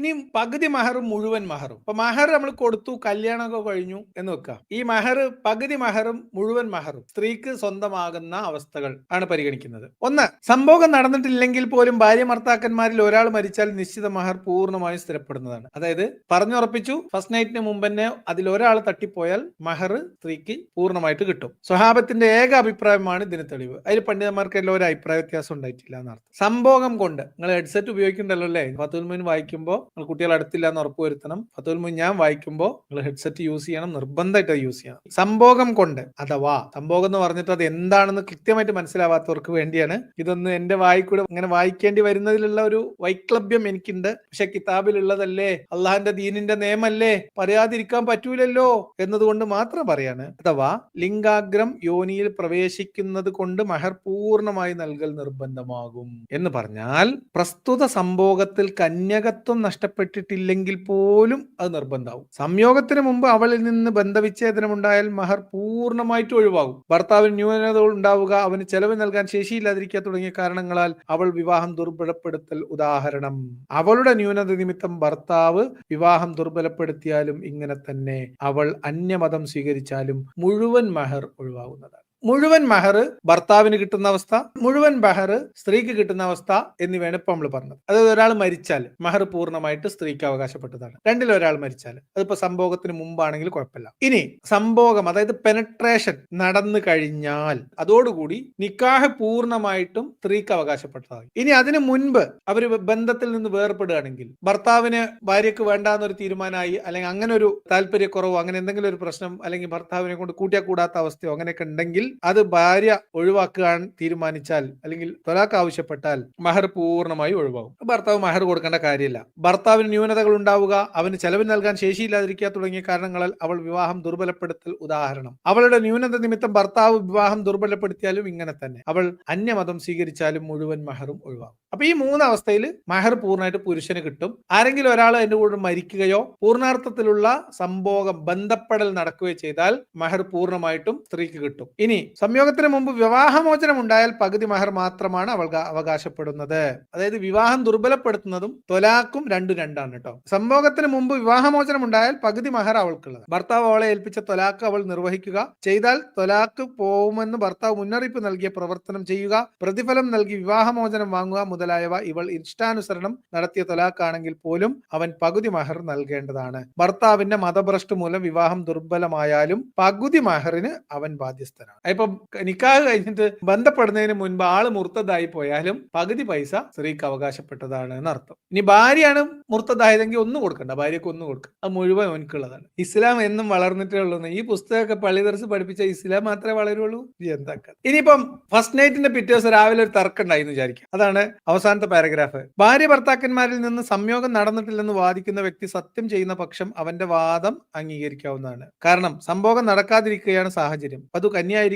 ഇനി പകുതി മഹറും മുഴുവൻ മഹറും. ഇപ്പൊ മഹർ നമ്മൾ കൊടുത്തു കല്യാണമൊക്കെ കഴിഞ്ഞു എന്ന് വെക്കാം. ഈ മഹർ പകുതി മഹറും മുഴുവൻ മഹറും. സ്ത്രീക്ക് സ്വന്തമാകുന്ന അവസ്ഥകൾ ആണ് പരിഗണിക്കുന്നത്. ഒന്ന് സംഭവം നടന്നിട്ടില്ലെങ്കിൽ പോലും ഭാര്യ മർത്താക്കന്മാരിൽ ഒരാൾ മരിച്ചാൽ നിശ്ചിത മഹർ പൂർണമായും സ്ഥിരപ്പെടുന്നതാണ്. അതായത് പറഞ്ഞുറപ്പിച്ചു ഫസ്റ്റ് നൈറ്റിന് മുമ്പ് തന്നെ അതിൽ ഒരാൾ തട്ടിപ്പോയാൽ മഹർ സ്ത്രീക്ക് പൂർണമായിട്ട് കിട്ടും. സ്വഹാബത്തിന്റെ ഏക അഭിപ്രായമാണ് ഇതിന് തെളിവ്. അതിൽ പണ്ഡിതന്മാർക്ക് എല്ലാം ഒരു അഭിപ്രായ വ്യത്യാസം ഉണ്ടായിട്ടില്ല എന്നർത്ഥം. സംഭോഗം കൊണ്ട് നിങ്ങൾ ഹെഡ്സെറ്റ് ഉപയോഗിക്കുന്നുണ്ടല്ലോ അല്ലേ? ഫത്തുൽ വായിക്കുമ്പോൾ കുട്ടികൾ അടുത്തില്ല എന്ന് ഉറപ്പുവരുത്തണം. ഫത്തുൽ ഞാൻ വായിക്കുമ്പോൾ നിങ്ങൾ ഹെഡ്സെറ്റ് യൂസ് ചെയ്യണം നിർബന്ധമായിട്ട് യൂസ് ചെയ്യണം. സംഭോഗം കൊണ്ട് അഥവാ സംഭോഗം എന്ന് പറഞ്ഞിട്ട് അത് എന്താണെന്ന് കൃത്യമായിട്ട് മനസ്സിലാവാത്തവർക്ക് വേണ്ടിയാണ് ഇതൊന്ന് എന്റെ വായിക്കൂടെ അങ്ങനെ വായിക്കേണ്ടി വരുന്നതിലുള്ള ഒരു വൈക്ലഭ്യം എനിക്കുണ്ട്. പക്ഷെ കിതാബിലുള്ളതല്ലേ? അള്ളാഹിന്റെ ദീനിന്റെ നിയമല്ലേ? പറയാതിരിക്കാൻ പറ്റൂലല്ലോ എന്നതുകൊണ്ട് മാത്രം പറയാണ്. അഥവാ ലിംഗാഗ്രം യോനിയിൽ പ്രവേശിക്കുന്നത് കൊണ്ട് മഹർ പൂർണമായി നൽകൽ നിർബന്ധമാകും എന്ന് പറഞ്ഞാൽ പ്രസ്തുത സംഭോഗത്തിൽ കന്യകത്വം നഷ്ടപ്പെട്ടിട്ടില്ലെങ്കിൽ പോലും അത് നിർബന്ധമാവും സംയോഗത്തിന് മുമ്പ് അവളിൽ നിന്ന് ബന്ധവിച്ഛേദനം ഉണ്ടായാൽ മഹർ പൂർണമായിട്ട് ഒഴിവാകും. ഭർത്താവിന് ന്യൂനത ഉണ്ടാവുക അവന് ചെലവ് നൽകാൻ ശേഷിയില്ലാതിരിക്കുക തുടങ്ങിയ കാരണങ്ങളാൽ അവൾ വിവാഹം ദുർബലപ്പെടുത്തൽ ഉദാഹരണം. അവളുടെ ന്യൂനത നിമിത്തം ഭർത്താവ് വിവാഹം ദുർബലപ്പെടുത്തിയാലും ഇങ്ങനെ തന്നെ അവൾ അന്യമതം സ്വീകരിച്ചാലും മുഴുവൻ മഹർ ഒഴിവാകുന്നതാണ്. മുഴുവൻ മെഹർ ഭർത്താവിന് കിട്ടുന്ന അവസ്ഥ മുഴുവൻ മെഹർ സ്ത്രീക്ക് കിട്ടുന്ന അവസ്ഥ എന്നിവയാണ് ഇപ്പൊ നമ്മൾ പറഞ്ഞത്. അതായത് ഒരാൾ മരിച്ചാൽ മെഹർ പൂർണമായിട്ട് സ്ത്രീക്ക് അവകാശപ്പെട്ടതാണ്. രണ്ടിൽ ഒരാൾ മരിച്ചാൽ അതിപ്പോ സംഭോഗത്തിന് മുമ്പാണെങ്കിൽ കുഴപ്പമില്ല. ഇനി സംഭോഗം അതായത് പെനട്രേഷൻ നടന്നു കഴിഞ്ഞാൽ അതോടുകൂടി നിക്കാഹ് പൂർണമായിട്ടും സ്ത്രീക്ക് അവകാശപ്പെട്ടതായി. ഇനി അതിന് മുൻപ് അവർ ബന്ധത്തിൽ നിന്ന് വേർപെടുകയാണെങ്കിൽ ഭർത്താവിന് ഭാര്യക്ക് വേണ്ടാന്നൊരു തീരുമാനമായി അല്ലെങ്കിൽ അങ്ങനെ ഒരു താല്പര്യക്കുറവോ അങ്ങനെ എന്തെങ്കിലും ഒരു പ്രശ്നം അല്ലെങ്കിൽ ഭർത്താവിനെ കൊണ്ട് കൂട്ടിയാ കൂടാത്ത അവസ്ഥയോ അങ്ങനെയൊക്കെ ഉണ്ടെങ്കിൽ അത് ഭാര്യ ഒഴിവാക്കാൻ തീരുമാനിച്ചാൽ അല്ലെങ്കിൽ തൊലാക്ക് ആവശ്യപ്പെട്ടാൽ മഹർ പൂർണമായി ഒഴിവാകും. ഭർത്താവ് മഹർ കൊടുക്കേണ്ട കാര്യമില്ല. ഭർത്താവിന് ന്യൂനതകൾ ഉണ്ടാവുക അവന് ചെലവ് നൽകാൻ ശേഷിയില്ലാതിരിക്കുക തുടങ്ങിയ കാരണങ്ങളാൽ അവൾ വിവാഹം ദുർബലപ്പെടുത്തൽ ഉദാഹരണം. അവളുടെ ന്യൂനത നിമിത്തം ഭർത്താവ് വിവാഹം ദുർബലപ്പെടുത്തിയാലും ഇങ്ങനെ തന്നെ. അവൾ അന്യമതം സ്വീകരിച്ചാലും മുഴുവൻ മഹറും ഒഴിവാകും. അപ്പൊ ഈ മൂന്ന് അവസ്ഥയിൽ മഹർ പൂർണമായിട്ട് പുരുഷന് കിട്ടും. ആരെങ്കിലും ഒരാൾ എന്റെ കൂടെ മരിക്കുകയോ പൂർണാർത്ഥത്തിലുള്ള സംഭോഗം ബന്ധപ്പെടൽ നടക്കുകയോ ചെയ്താൽ മഹർ പൂർണമായിട്ടും സ്ത്രീക്ക് കിട്ടും. ഇനി സംയോഗത്തിന് മുമ്പ് വിവാഹമോചനം ഉണ്ടായാൽ പകുതി മഹർ മാത്രമാണ് അവൾ അവകാശപ്പെടുന്നത്. അതായത് വിവാഹം ദുർബലപ്പെടുത്തുന്നതും തൊലാക്കും രണ്ടു രണ്ടാണ് കേട്ടോ. സംഭോഗത്തിന് മുമ്പ് വിവാഹമോചനം ഉണ്ടായാൽ പകുതി മഹർ അവൾക്കുള്ളത്. ഭർത്താവ് അവളെ ഏൽപ്പിച്ച തൊലാക്ക് അവൾ നിർവഹിക്കുക. ചെയ്താൽ തൊലാക്ക് പോകുമെന്ന് ഭർത്താവ് മുന്നറിയിപ്പ് നൽകിയ പ്രവർത്തനം ചെയ്യുക. പ്രതിഫലം നൽകി വിവാഹമോചനം വാങ്ങുക മുതലായവ ഇവൾ ഇഷ്ടാനുസരണം നടത്തിയ തൊലാക്കാണെങ്കിൽ പോലും അവൻ പകുതി മഹർ നൽകേണ്ടതാണ്. ഭർത്താവിന്റെ മതഭ്രഷ്ട് മൂലം വിവാഹം ദുർബലമായാലും പകുതി മഹറിന് അവൻ ബാധ്യസ്ഥനാണ്. ഇപ്പൊ നിക്കാഹ് കഴിഞ്ഞിട്ട് ബന്ധപ്പെടുന്നതിന് മുൻപ് ആൾ മുർത്തതായി പോയാലും പകുതി പൈസ സ്ത്രീക്ക് അവകാശപ്പെട്ടതാണ് എന്നർത്ഥം. ഇനി ഭാര്യയാണ് മുർത്തതായതെങ്കിൽ ഒന്നും കൊടുക്കണ്ട. ഭാര്യക്ക് ഒന്നും കൊടുക്കുക അത് മുഴുവൻ അവനക്കുള്ളതാണ് ഇസ്ലാം എന്നും വളർന്നിട്ടേ ഉള്ളൂ ഈ പുസ്തകമൊക്കെ പള്ളി ദർസ് പഠിപ്പിച്ച ഇസ്ലാം മാത്രമേ വളരുള്ളൂ? എന്താക്കാം ഇനിയിപ്പം ഫസ്റ്റ് നൈറ്റിന്റെ പിറ്റേ ദിവസം രാവിലെ ഒരു തർക്കം ഉണ്ടായിരുന്നു വിചാരിക്കും. അതാണ് അവസാനത്തെ പാരഗ്രാഫ് ഭാര്യ ഭർത്താക്കന്മാരിൽ നിന്ന് സംയോഗം നടന്നിട്ടില്ലെന്ന് വാദിക്കുന്ന വ്യക്തി സത്യം ചെയ്യുന്ന പക്ഷം അവന്റെ വാദം അംഗീകരിക്കാവുന്നതാണ്. കാരണം സംഭോഗം നടക്കാതിരിക്കുകയാണ് സാഹചര്യം. അത്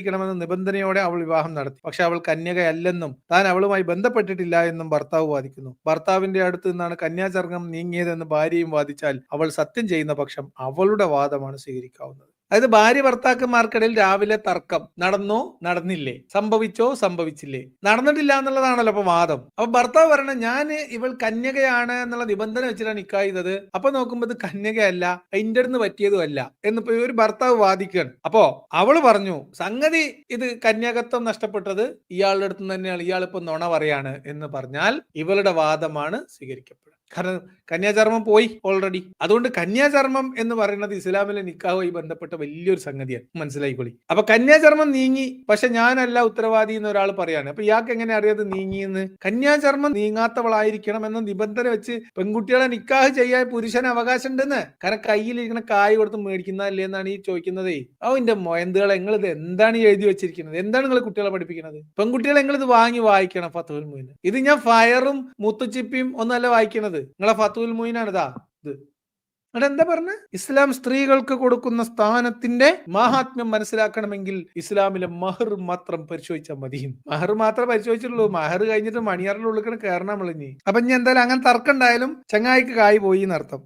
കന്യായിരിക്കണമെന്ന നിബന്ധനയോടെ അവൾ വിവാഹം നടത്തി. പക്ഷെ അവൾ കന്യകയല്ലെന്നും താൻ അവളുമായി ബന്ധപ്പെട്ടിട്ടില്ല എന്നും ഭർത്താവ് വാദിക്കുന്നു. ഭർത്താവിന്റെ അടുത്ത് നിന്നാണ് കന്യാചർഗം നീങ്ങിയതെന്ന് ഭാര്യയും വാദിച്ചാൽ അവൾ സത്യം ചെയ്യുന്ന പക്ഷം അവളുടെ വാദമാണ് സ്വീകരിക്കാവുന്നത്. അതായത് ഭാര്യ ഭർത്താക്കന്മാർക്കിടയിൽ രാവിലെ തർക്കം. നടന്നോ? നടന്നില്ലേ. സംഭവിച്ചോ? സംഭവിച്ചില്ലേ. നടന്നിട്ടില്ല എന്നുള്ളതാണല്ലോ അപ്പൊ വാദം. അപ്പൊ ഭർത്താവ് പറയണ ഞാൻ ഇവൾ കന്യകയാണ് എന്നുള്ള നിബന്ധന വെച്ചിട്ടാണ് നിക്കായത് അപ്പൊ നോക്കുമ്പോ ഇത് കന്യകയല്ല അടുന്ന് പറ്റിയതും അല്ല എന്നിപ്പോ ഒരു ഭർത്താവ് വാദിക്കുകയാണ്. അപ്പോ അവൾ പറഞ്ഞു സംഗതി ഇത് കന്യകത്വം നഷ്ടപ്പെട്ടത് ഇയാളുടെ അടുത്ത് തന്നെയാണ്. ഇയാൾ ഇപ്പൊ നുണ പറയാണ് എന്ന് പറഞ്ഞാൽ ഇവളുടെ വാദമാണ് സ്വീകരിക്കപ്പെടുക കാരണം കന്യാചർമ്മം പോയി ഓൾറെഡി അതുകൊണ്ട് കന്യാചർമ്മം എന്ന് പറയുന്നത് ഇസ്ലാമിലെ നിക്കാഹുമായി ബന്ധപ്പെട്ട വലിയൊരു സംഗതിയാണ്. മനസ്സിലായിക്കൊള്ളി അപ്പൊ കന്യാചർമ്മം നീങ്ങി പക്ഷെ ഞാനല്ല ഉത്തരവാദി എന്ന് ഒരാൾ പറയാണ്. അപ്പൊ ഇയാൾക്ക് എങ്ങനെ അറിയാത് നീങ്ങിയെന്ന്? കന്യാചർമ്മം നീങ്ങാത്തവളായിരിക്കണം എന്ന നിബന്ധന വെച്ച് പെൺകുട്ടികളെ നിക്കാഹ് ചെയ്യാൻ പുരുഷന് അവകാശം ഉണ്ടെന്ന് കാരണം കയ്യിലിരിക്കുന്ന കായ് കൊടുത്ത് മേടിക്കുന്നതല്ലേ എന്നാണ് ഈ ചോദിക്കുന്നതേ. ഓ എന്റെ മൊയന്തുകളെ നിങ്ങൾ ഇത് എന്താണ് എഴുതി വെച്ചിരിക്കുന്നത്? എന്താണ് നിങ്ങൾ കുട്ടികളെ പഠിപ്പിക്കുന്നത്? പെൺകുട്ടികളെ നിങ്ങൾ ഇത് വാങ്ങി വായിക്കണം ഫത്തുൽ മുയിന് ഇത് ഞാൻ ഫയറും മുത്തുച്ചിപ്പിയും ഒന്നല്ല വായിക്കണത്. നിങ്ങളെ ഫത്തുൽ മുയിനാണ് ഇതാ. ഇത് അവിടെ എന്താ പറഞ്ഞ? ഇസ്ലാം സ്ത്രീകൾക്ക് കൊടുക്കുന്ന സ്ഥാനത്തിന്റെ മഹാത്മ്യം മനസ്സിലാക്കണമെങ്കിൽ ഇസ്ലാമിലെ മഹർ മാത്രം പരിശോധിച്ചാൽ മതി. മഹർ മാത്രം പരിശോധിച്ചിട്ടുള്ളൂ. മഹർ കഴിഞ്ഞിട്ട് മണിയാറിന്റെ ഉള്ളിൽ കയറണം നമ്മളിഞ്ഞി അപ്പൊ ഇനി എന്തായാലും അങ്ങനെ തർക്കം ഉണ്ടായാലും ചങ്ങായിക്ക് കായ് പോയി എന്നർത്ഥം.